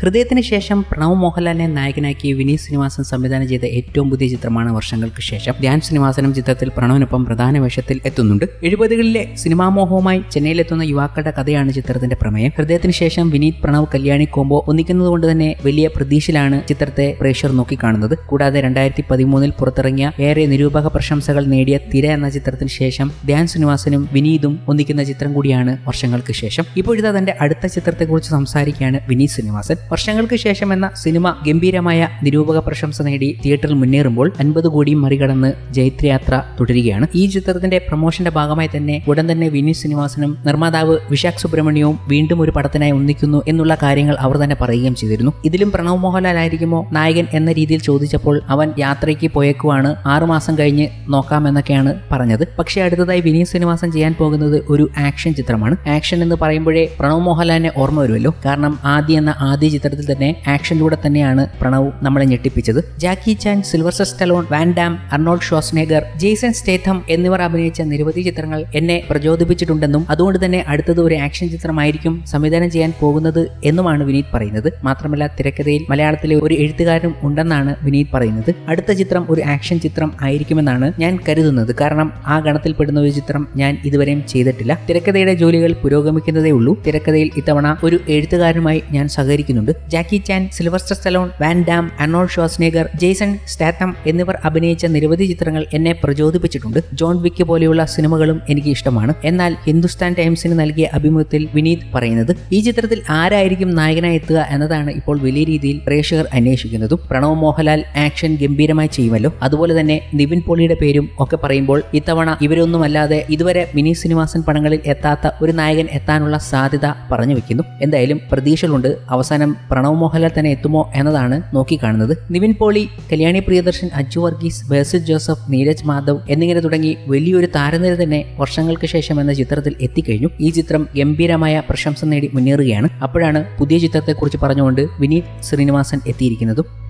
ഹൃദയത്തിന് ശേഷം പ്രണവ് മോഹൻലാലിനെ നായകനാക്കി വിനീത് ശ്രീനിവാസൻ സംവിധാനം ചെയ്ത ഏറ്റവും പുതിയ ചിത്രമാണ് വർഷങ്ങൾക്ക് ശേഷം. ധ്യാൻ ശ്രീനിവാസനും ചിത്രത്തിൽ പ്രണവിനൊപ്പം പ്രധാന വേഷത്തിൽ എത്തുന്നുണ്ട്. എഴുപതുകളിലെ സിനിമാ മോഹവുമായി ചെന്നൈയിലെത്തുന്ന യുവാക്കളുടെ കഥയാണ് ചിത്രത്തിന്റെ പ്രമേയം. ഹൃദയത്തിന് ശേഷം വിനീത് പ്രണവ് കല്യാണി കോംബോ ഒന്നിക്കുന്നതുകൊണ്ട് തന്നെ വലിയ പ്രതീക്ഷയിലാണ് ചിത്രത്തെ പ്രേക്ഷകർ നോക്കിക്കാണുന്നത്. കൂടാതെ രണ്ടായിരത്തി പതിമൂന്നിൽ പുറത്തിറങ്ങിയ ഏറെ നിരൂപക പ്രശംസകൾ നേടിയ തിര എന്ന ചിത്രത്തിന് ശേഷം ധ്യാൻ ശ്രീനിവാസനും വിനീതും ഒന്നിക്കുന്ന ചിത്രം കൂടിയാണ് വർഷങ്ങൾക്ക് ശേഷം. ഇപ്പോഴിതാ തന്റെ അടുത്ത ചിത്രത്തെക്കുറിച്ച് സംസാരിക്കുകയാണ് വിനീത് ശ്രീനിവാസൻ. വർഷങ്ങൾക്ക് ശേഷം എന്ന സിനിമ ഗംഭീരമായ നിരൂപക പ്രശംസ നേടി തിയേറ്ററിൽ മുന്നേറുമ്പോൾ അൻപത് കോടിയും മറികടന്ന് ജൈത്രയാത്ര തുടരുകയാണ്. ഈ ചിത്രത്തിന്റെ പ്രൊമോഷന്റെ ഭാഗമായി തന്നെ ഉടൻ തന്നെ വിനീത് ശ്രീനിവാസനും നിർമ്മാതാവ് വിശാഖ് സുബ്രഹ്മണ്യവും വീണ്ടും ഒരു പടത്തിനായി ഒന്നിക്കുന്നു എന്നുള്ള കാര്യങ്ങൾ അവർ തന്നെ പറയുകയും ചെയ്തിരുന്നു. ഇതിലും പ്രണവ് മോഹൻലാൽ ആയിരിക്കുമോ നായകൻ എന്ന രീതിയിൽ ചോദിച്ചപ്പോൾ അവൻ യാത്രയ്ക്ക് പോയേക്കുവാണ് ആറുമാസം കഴിഞ്ഞ് നോക്കാമെന്നൊക്കെയാണ് പറഞ്ഞത്. പക്ഷേ അടുത്തതായി വിനീത് ശ്രീനിവാസൻ ചെയ്യാൻ പോകുന്നത് ഒരു ആക്ഷൻ ചിത്രമാണ്. ആക്ഷൻ എന്ന് പറയുമ്പോഴേ പ്രണവ് മോഹൻലാലിനെ ഓർമ്മ വരുമല്ലോ. കാരണം ആദ്യ എന്ന ആദ്യ ചിത്രത്തിൽ തന്നെ ആക്ഷനിലൂടെ തന്നെയാണ് പ്രണവ് നമ്മളെ ഞെട്ടിപ്പിച്ചത്. Jackie Chan Sylvester Stallone Van Damme Arnold Schwarzenegger Jason Statham എന്നിവർ അഭിനയിച്ച നിരവധി ചിത്രങ്ങൾ എന്നെ പ്രചോദിപ്പിച്ചിട്ടുണ്ടെന്നും അതുകൊണ്ട് തന്നെ അടുത്തത് ഒരു ആക്ഷൻ ചിത്രമായിരിക്കും സംവിധാനം ചെയ്യാൻ പോകുന്നത് എന്നുമാണ് വിനീത് പറയുന്നത്. മാത്രമല്ല തിരക്കഥയിൽ മലയാളത്തിലെ ഒരു എഴുത്തുകാരനും ഉണ്ടെന്നാണ് വിനീത് പറയുന്നത്. അടുത്ത ചിത്രം ഒരു ആക്ഷൻ ചിത്രം ആയിരിക്കുമെന്നാണ് ഞാൻ കരുതുന്നത്. കാരണം ആ ഗണത്തിൽപ്പെടുന്ന ഒരു ചിത്രം ഞാൻ ഇതുവരെയും ചെയ്തിട്ടില്ല. തിരക്കഥയുടെ ജോലികൾ പുരോഗമിക്കുന്നതേ ഉള്ളൂ. തിരക്കഥയിൽ ഇത്തവണ ഒരു എഴുത്തുകാരനുമായി ഞാൻ സഹകരിക്കുന്നുണ്ട് Jackie Chan Sylvester Stallone Van Damme Arnold Schwarzenegger Jason Statham എന്നിവർ അഭിനയിച്ച നിരവധി ചിത്രങ്ങൾ എന്നെ പ്രചോദിപ്പിച്ചിട്ടുണ്ട്. ജോൺ വിക്ക് പോലെയുള്ള സിനിമകളും എനിക്ക് ഇഷ്ടമാണ്. എന്നാൽ ഹിന്ദുസ്ഥാൻ ടൈംസിന് നൽകിയ അഭിമുഖത്തിൽ വിനീത് പറയുന്നത് ഈ ചിത്രത്തിൽ ആരായിരിക്കും നായകനായി എത്തുക എന്നതാണ് ഇപ്പോൾ വലിയ രീതിയിൽ പ്രേക്ഷകർ അന്വേഷിക്കുന്നതും. പ്രണവ് മോഹൻലാൽ ആക്ഷൻ ഗംഭീരമായി ചെയ്യുമല്ലോ. അതുപോലെ തന്നെ നിവിൻ പോളിയുടെ പേരും ഒക്കെ പറയുമ്പോൾ ഇത്തവണ ഇവരൊന്നുമല്ലാതെ ഇതുവരെ മിനി ശ്രീനിവാസൻ പടങ്ങളിൽ എത്താത്ത ഒരു നായകൻ എത്താനുള്ള സാധ്യത പറഞ്ഞു വെക്കുന്നു. എന്തായാലും പ്രതീക്ഷകളുണ്ട്. അവസാനം പ്രണവ് മോഹൻലാൽ തന്നെ എത്തുമോ എന്നതാണ് നോക്കിക്കാണുന്നത്. നിവിൻ പോളി കല്യാണി പ്രിയദർശൻ അജു വർഗീസ് ബേസിൽ ജോസഫ് നീരജ് മാധവ് എന്നിങ്ങനെ തുടങ്ങി വലിയൊരു താരനിര തന്നെ വർഷങ്ങൾക്ക് ശേഷം എന്ന ചിത്രത്തിൽ എത്തിക്കഴിഞ്ഞു. ഈ ചിത്രം ഗംഭീരമായ പ്രശംസ നേടി മുന്നേറുകയാണ്. അപ്പോഴാണ് പുതിയ ചിത്രത്തെക്കുറിച്ച് പറഞ്ഞുകൊണ്ട് വിനീത് ശ്രീനിവാസൻ എത്തിയിരിക്കുന്നതും.